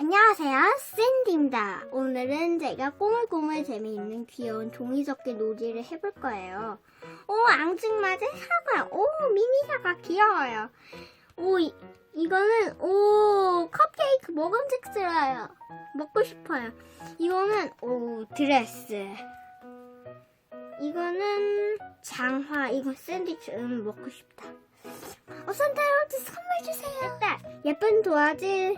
안녕하세요, 샌디입니다. 오늘은 제가 꼬물꼬물 재미있는 귀여운 종이접기 놀이를 해볼 거예요. 오, 앙증맞은 사과. 오, 미니 사과 귀여워요. 오, 이, 이거는, 오, 컵케이크 먹음직스러워요. 먹고 싶어요. 이거는, 오, 드레스. 이거는 장화. 이건 샌드위치. 음, 먹고 싶다. 어, 산타 할아버지 선물 주세요. 일단, 예쁜 도화지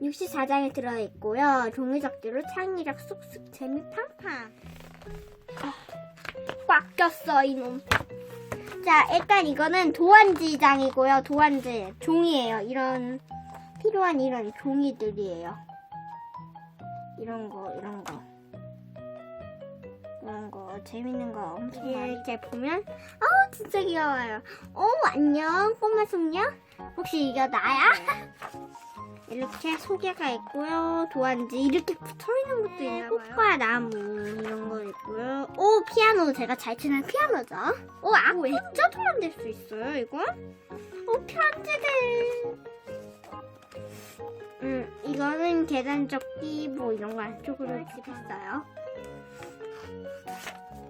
64장에 들어있고요. 종이접기로 창의력 쑥쑥 재미 팡팡. 아, 꽉 꼈어 이놈. 자 일단 이거는 도안지장이고요. 도안지 종이에요. 이런 필요한 이런 종이들이에요. 이런 거 이런 거. 이런 거 재밌는 거 엄청 많이 이렇게 보면 어 진짜 귀여워요. 어 안녕 꼬마 숙녀. 혹시 이거 나야? 이렇게 소개가 있고요. 도안지 이렇게 붙어 있는 것도 있나 봐요. 꽃과 나무 이런 거 있고요. 오 피아노 제가 잘 치는 피아노죠. 오 악보 액자도 만들 수 있어요. 이거? 오 편지들. 음 이거는 계단적기 뭐 이런 거 안쪽으로 집혔어요.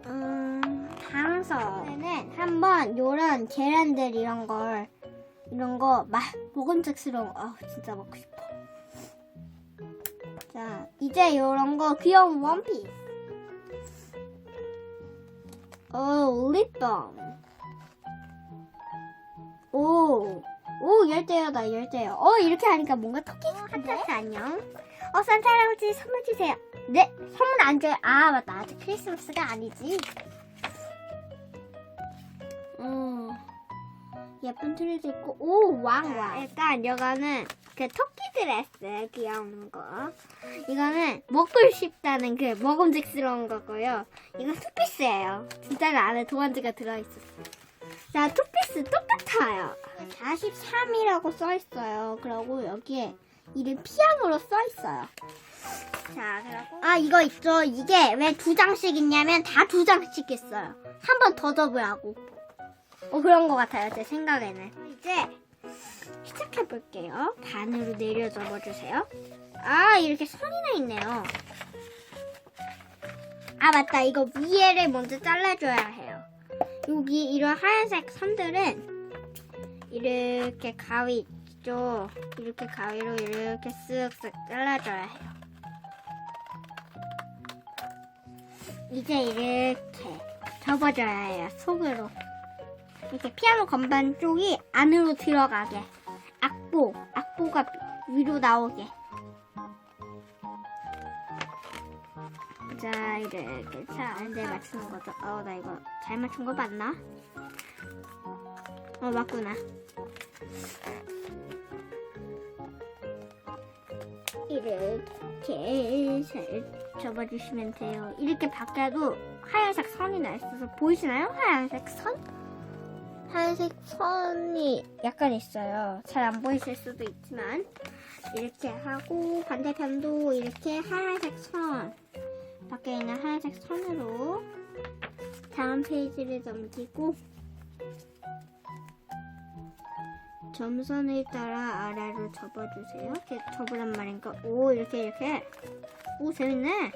음 방석에는 한번 요런 계란들 이런 걸 이런 거 마, 먹음직스러운 거 아, 진짜 먹고 싶어. 자, 이제 이런 거 귀여운 원피스. 오, 립밤. 오, 오, 열대어다, 열대어. 어, 이렇게 하니까 뭔가 토끼 같았어, 안녕. 어, 산타 할아버지 선물 주세요. 네, 선물 안 줘요. 아, 맞다. 아직 크리스마스가 아니지. 예쁜 트리도 있고. 오 왕 왕 일단 이거는 그 토끼 드레스 귀여운 거. 이거는 먹고 싶다는 그 먹음직스러운 거고요. 이건 투피스예요. 진짜는 안에 도안지가 들어있었어 자 투피스 똑같아요. 43이라고 써있어요. 그리고 여기에 이름 피아노로 써있어요. 자 그리고. 아 이거 있죠. 이게 왜 두 장씩 있냐면 다 두 장씩 있어요. 한 번 더 접으라고 어, 그런 것 같아요, 제 생각에는. 이제 시작해 볼게요. 반으로 내려 접어주세요. 아, 이렇게 선이 나 있네요. 아, 맞다. 이거 위에를 먼저 잘라줘야 해요. 여기 이런 하얀색 선들은 이렇게 가위 있죠? 이렇게 가위로 이렇게 쓱쓱 잘라줘야 해요. 이제 이렇게 접어줘야 해요, 속으로. 이렇게 피아노 건반 쪽이 안으로 들어가게. 악보 악보가 위로 나오게. 자 이렇게 자 이제 맞추는 거죠. 어 나 이거 잘 맞춘 거 맞나? 어 맞구나. 이렇게 잘 접어주시면 돼요. 이렇게 바뀌어도 하얀색 선이 나 있어서 보이시나요? 하얀색 선 하얀색 선이 약간 있어요. 잘 안 보이실 수도 있지만 이렇게 하고 반대편도 이렇게 하얀색 선 밖에 있는 하얀색 선으로 다음 페이지를 넘기고 점선을 따라 아래로 접어주세요. 이렇게 접으란 말인가? 오 이렇게 이렇게 오 재밌네.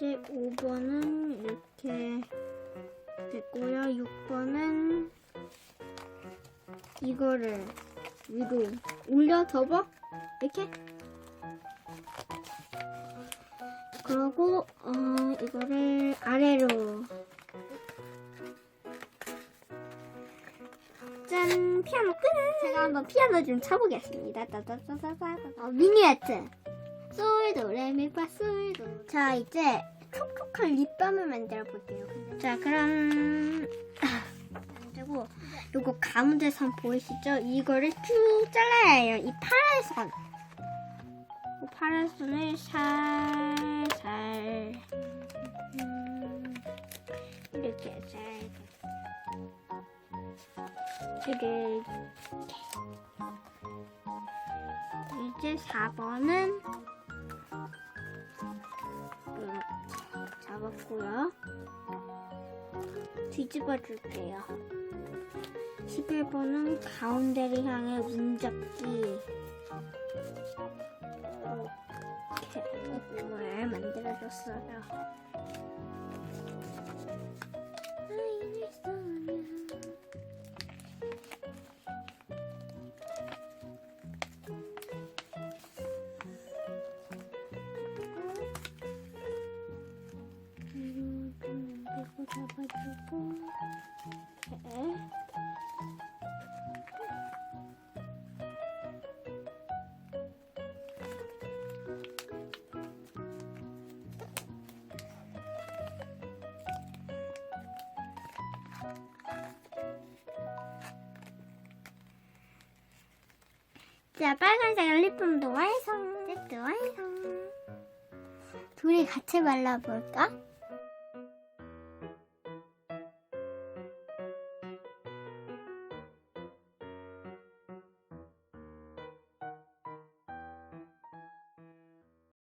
이제 5번은 이렇게 됐고요. 6번은 이거를 위로 올려 접어 이렇게. 그리고 어 이거를 아래로. 짠 피아노 끝! 제가 한번 피아노 좀 쳐보겠습니다. 따따따따따 어, 미니어트 솔도 레미파 솔도. 자 이제 촉촉한 립밤을 만들어 볼게요 자 그럼. 그리고 요거 가운데 선 보이시죠? 이거를 쭉 잘라야 해요. 이 파란 선. 이 파란 선을 살살. 음, 이렇게 잘. 이렇게. 이제 4번은 잡았고요. 뒤집어 줄게요. 11번은 가운데를 향해 문잡기. 이렇게 몸을 만들어줬어요. 자, 빨간색 립밤도 완성. 세트 완성. 둘이 같이 발라볼까?